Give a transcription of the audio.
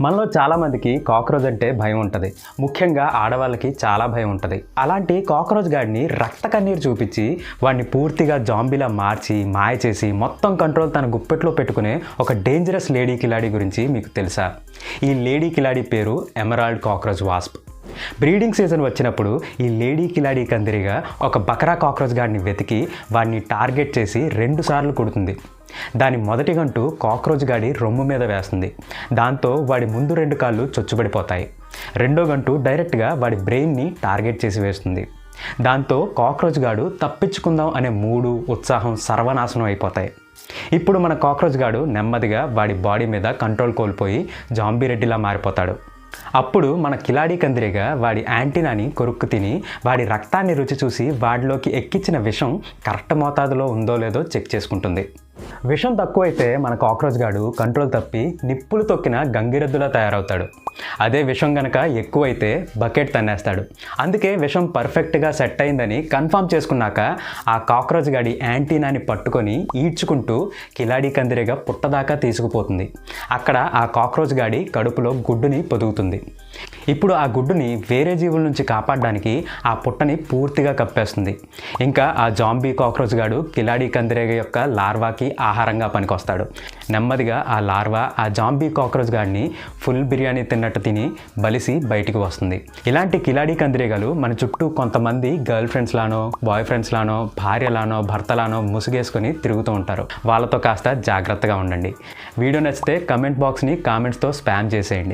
మనలో చాలామందికి కాక్రోచ్ అంటే భయం ఉంటుంది. ముఖ్యంగా ఆడవాళ్ళకి చాలా భయం ఉంటుంది. అలాంటి కాక్రోచ్ గాడిని రక్త కన్నీరు చూపించి వాడిని పూర్తిగా జాంబీలా మార్చి మాయ చేసి మొత్తం కంట్రోల్ తన గుప్పెట్లో పెట్టుకునే ఒక డేంజరస్ లేడీ కిలాడి గురించి మీకు తెలుసా? ఈ లేడీ కిలాడి పేరు emerald cockroach wasp breeding season వచ్చినప్పుడు ఈ లేడీ కిలాడీ కందిరిగా ఒక బకరా కాక్రోచ్ గాడిని వెతికి వాడిని టార్గెట్ చేసి రెండుసార్లు కొడుతుంది. దాని మొదటి గంటు కాక్రోచ్ గాడి రొమ్ము మీద వేస్తుంది. దాంతో వాడి ముందు రెండు కాళ్ళు చొచ్చుబడిపోతాయి. రెండో గంటు డైరెక్ట్గా వాడి బ్రెయిన్ని టార్గెట్ చేసి వేస్తుంది. దాంతో కాక్రోచ్ గాడు తప్పించుకుందాం అనే మూడు ఉత్సాహం సర్వనాశనం అయిపోతాయి. ఇప్పుడు మన కాక్రోచ్ గాడు నెమ్మదిగా వాడి బాడీ మీద కంట్రోల్ కోల్పోయి జాంబీ రెడ్డిలా మారిపోతాడు. అప్పుడు మన కిలాడి కందిరిగా వాడి యాంటీనాని కొరుక్కు తిని వాడి రక్తాన్ని రుచి చూసి వాడిలోకి ఎక్కించిన విషం కరెక్ట్ మోతాదులో ఉందో లేదో చెక్ చేసుకుంటుంది. విషం తక్కువైతే మన కాక్రోచ్ గాడు కంట్రోల్ తప్పి నిప్పులు తొక్కిన గంగిరెద్దులా తయారవుతాడు. అదే విషం గనక ఎక్కువైతే బకెట్ తన్నేస్తాడు. అందుకే విషం పర్ఫెక్ట్గా సెట్ అయిందని కన్ఫామ్ చేసుకున్నాక ఆ కాక్రోచ్ గాడి యాంటీనాని పట్టుకొని ఈడ్చుకుంటూ కిలాడి కందిరిగా పుట్టదాకా తీసుకుపోతుంది. అక్కడ ఆ కాక్రోచ్ గాడి కడుపులో గుడ్డుని పొదుగుతుంది. ఇప్పుడు ఆ గుడ్డుని వేరే జీవుల నుంచి కాపాడడానికి ఆ పుట్టని పూర్తిగా కప్పేస్తుంది. ఇంకా ఆ జాంబీ కాక్రోచ్ గాడు కిలాడీ కందిరేగ యొక్క లార్వాకి ఆహారంగా పనికొస్తాడు. నెమ్మదిగా ఆ లార్వా ఆ జాంబీ కాక్రోచ్ గాడిని ఫుల్ బిర్యానీ తిన్నట్టు తిని బలిసి బయటికి వస్తుంది. ఇలాంటి కిలాడీ కందిరేగలు మన చుట్టూ కొంతమంది గర్ల్ ఫ్రెండ్స్లానో బాయ్ ఫ్రెండ్స్లానో భార్యలానో భర్తలానో ముసుగేసుకొని తిరుగుతూ ఉంటారు. వాళ్ళతో కాస్త జాగ్రత్తగా ఉండండి. వీడియో నచ్చితే కమెంట్ బాక్స్ని కామెంట్స్తో స్పామ్ చేసేయండి.